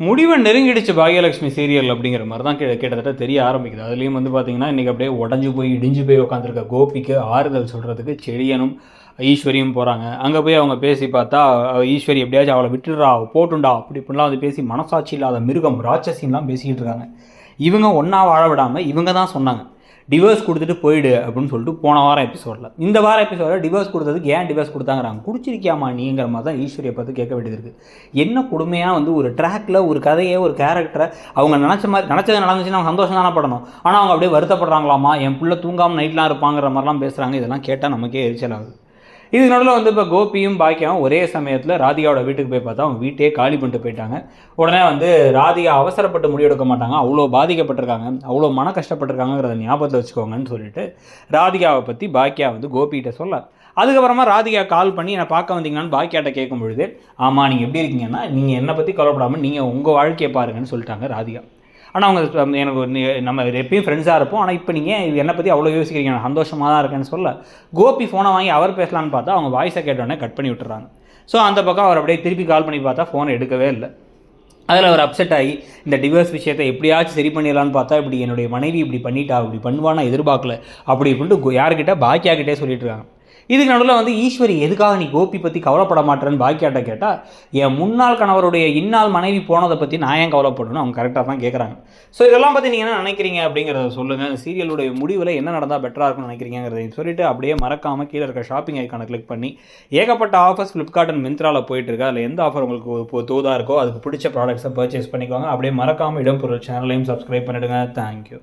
முடிவை நெருங்கிடுச்சு பாகியலட்சுமி சீரியல் அப்படிங்கிற மாதிரி தான் கிட்டத்தட்ட தெரிய ஆரம்பிக்குது. அதுலேயும் வந்து பார்த்தீங்கன்னா இன்றைக்கி அப்படியே உடஞ்சி போய் இடிஞ்சு போய் உட்காந்துருக்க கோபிக்கு ஆறுதல் சொல்கிறதுக்கு செழியனும் ஈஸ்வரியும் போகிறாங்க அங்கே போய் அவங்க பேசி பார்த்தா ஈஸ்வரி எப்படியாச்சும் அவளை விட்டுடுறா அவ போட்டுண்டா அப்படி இப்படிலாம் வந்து பேசி மனசாட்சி இல்லாத மிருகம் ராட்சசின்லாம் பேசிக்கிட்டு இருக்காங்க. இவங்க ஒன்றா வாழ விடாமல் இவங்க தான் சொன்னாங்க. டிவோர்ஸ் கொடுத்துட்டு போயிடு அப்படின்னு சொல்லிட்டு போன வாரம் எபிசோடில் இந்த வாரம் எபிசோடில் டிவோர்ஸ் கொடுத்ததுக்கு ஏன் டிவோர்ஸ் கொடுத்தாங்கிறாங்க? குடிச்சிருக்கியாமா நீங்கிற மாதிரி தான் ஈஸ்வரியை பார்த்து கேட்க வேண்டியது இருக்குது என்ன கொடுமையாக வந்து ஒரு ட்ராக்ல ஒரு கதையை ஒரு கேரக்டரை அவங்க நினச்ச மாதிரி நினச்சது நடந்துச்சுன்னா அவங்க சந்தோஷம் தானே படணும். ஆனால் அவங்க அப்படியே வருத்தப்படுறாங்களாமா? என் பிள்ளை தூங்காமல் நைட்லாம் இருப்பாங்கிற மாதிரிலாம் பேசுகிறாங்க இதெல்லாம் கேட்டால் நமக்கே எரிச்சல் ஆகுது. இது நடுவில் வந்து இப்போ கோபியும் பாக்கியாவும் ஒரே சமயத்தில் ராதிகாவோட வீட்டுக்கு போய் பார்த்தா அவங்க வீட்டையே காலி பண்ணிட்டு போயிட்டாங்க. உடனே வந்து ராதிகா அவசரப்பட்டு முடிவெடுக்க மாட்டாங்க. அவ்வளோ பாதிக்கப்பட்டிருக்காங்க. அவ்வளோ மன கஷ்டப்பட்டிருக்காங்கிறத ஞாபகத்தில் வச்சுக்கோங்கன்னு சொல்லிட்டு ராதிகாவை பற்றி பாக்கியா வந்து கோபிகிட்ட சொல்ல. அதுக்கப்புறமா ராதிகா கால் பண்ணி என்னை பார்க்க வந்தீங்களான்னு பாக்கியாட்ட கேட்கும் பொழுது ஆமாம் நீங்கள் எப்படி இருக்கீங்கன்னா நீங்கள் என்னை பற்றி கவலைப்படாமல் நீங்கள் உங்கள் வாழ்க்கையை பாருங்கன்னு சொல்லிட்டாங்க ராதிகா. ஆனால் அவங்க எனக்கு நம்ம எப்பயும் ஃப்ரெண்ட்ஸாக இருப்போம். ஆனால் இப்போ நீங்கள் என்னை பற்றி அவ்வளோ யோசிக்கிறீங்க. நான் சந்தோஷமாக தான் இருக்கேன்னு சொல்ல கோபி ஃபோனை வாங்கி அவர் பேசலான்னு பார்த்தா அவங்க வாய்ஸை கேட்டோடனே கட் பண்ணி விட்டுறாங்க. ஸோ அந்த பக்கம் அவர் அப்படியே திருப்பி கால் பண்ணி பார்த்தா ஃபோன் எடுக்கவே இல்லை. அதில் அவர் அப்செட் ஆகி இந்த டிவோர்ஸ் விஷயத்தை எப்படியாச்சும் சரி பண்ணிடலான்னு பார்த்தா இப்படி என்னுடைய மனைவி இப்படி பண்ணிட்டா இப்படி பண்ணுவான்னு எதிர்பார்க்கல. அப்படி இப்படின்ட்டு யார்கிட்ட பாக்கியாக்கிட்டே சொல்லிட்டு இருக்காங்க. இதுக்கு நடுவில் வந்து ஈஸ்வரி எதுக்காக நீ கோபி பற்றி கவலைப்பட மாட்டேன்னு பாக்கியாட்ட கேட்டால் என் முன்னாள் கணவருடைய இந்நாள் மனைவி போனதை பற்றி நான் ஏன் கவலைப்படணும் அவங்க கரெக்டாக தான் கேட்குறாங்க ஸோ இதெல்லாம் பற்றி நீங்கள் என்ன நினைக்கிறீங்க? அப்படிங்கிறத சொல்லுங்கள் அந்த சீரியலுடைய முடிவில் என்ன நடந்தால் பெட்டராக இருக்கும்னு நினைக்கிறீங்கிறதையும் சொல்லிட்டு அப்படியே மறக்காமல் கீழே இருக்க ஷாப்பிங் ஐக்கானை கிளிக் பண்ணி ஏகப்பட்ட ஆஃபர்ஸ் ஃப்ளிப்கார்ட் அண்ட் மிந்த்ராவில் போயிட்டுருக்கு அதில் எந்த ஆஃபர் உங்களுக்கு இப்போ தோதாக இருக்கோ அதுக்கு பிடிச்ச ப்ராடக்ட்ஸை பர்ச்சேஸ் பண்ணிக்கோங்க. அப்படியே மறக்காமல் இடம்பொருள் சேனலையும் சப்ஸ்கிரைப் பண்ணிடுங்க. தேங்க்யூ